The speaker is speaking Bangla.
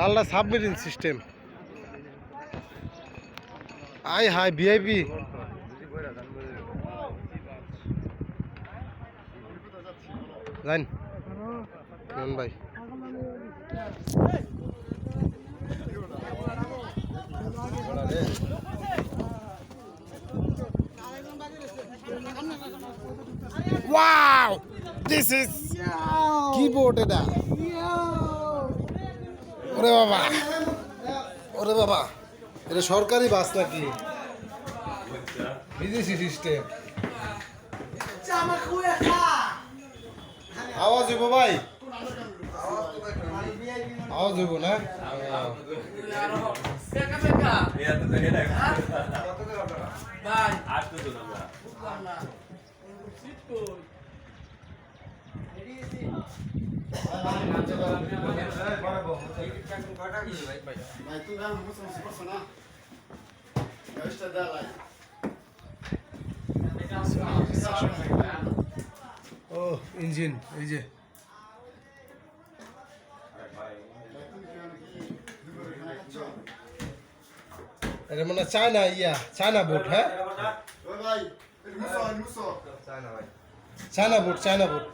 লালটা submarine system. I hi VIP জান কেমন ভাই। ওয়াও দিস ইজ কি বোট এটা। ওরে বাবা। ওরে বাবা, এটা সরকারি বাস নাকি? বিদেশি সিস্টেম আওয়াজ হইব ভাই? আওয়াজ হইব না? ও ইঞ্জিন এই যে। এটা মনে চায়না ইয়া, চায়না বোট হ্যাঁ? China boat China boat.